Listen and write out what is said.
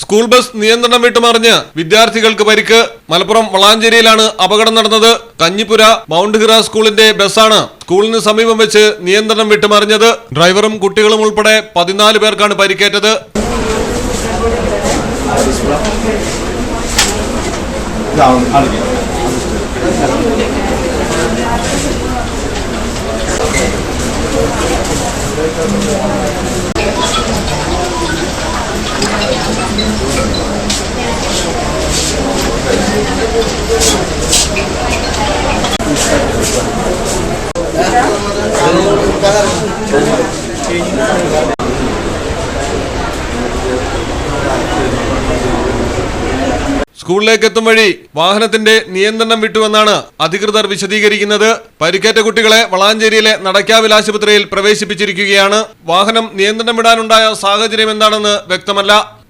School bus നിയന്ത്രണം വിട്ടുമറിഞ്ഞ് വിദ്യാർത്ഥികൾക്ക് പരിക്ക്. മലപ്പുറം വളാഞ്ചേരിയിലാണ് അപകടം നടന്നത്. കഞ്ഞിപ്പുര മൗണ്ട് ഹിറ സ്കൂളിന്റെ ബസ്സാണ് സ്കൂളിന് സമീപം വെച്ച് നിയന്ത്രണം വിട്ടുമറിഞ്ഞത്. ഡ്രൈവറും കുട്ടികളും ഉൾപ്പെടെ പതിനാല് പേർക്കാണ് പരിക്കേറ്റത്. സ്കൂളിലേക്ക് എത്തും വഴി വാഹനത്തിന്റെ നിയന്ത്രണം വിട്ടുവെന്നാണ് അധികൃതർ വിശദീകരിക്കുന്നത്. പരിക്കേറ്റ കുട്ടികളെ വളാഞ്ചേരിയിലെ നടക്കാവിൽ ആശുപത്രിയിൽ പ്രവേശിപ്പിച്ചിരിക്കുകയാണ്. വാഹനം നിയന്ത്രണം വിടാനുണ്ടായ സാഹചര്യം എന്താണെന്ന് വ്യക്തമല്ല.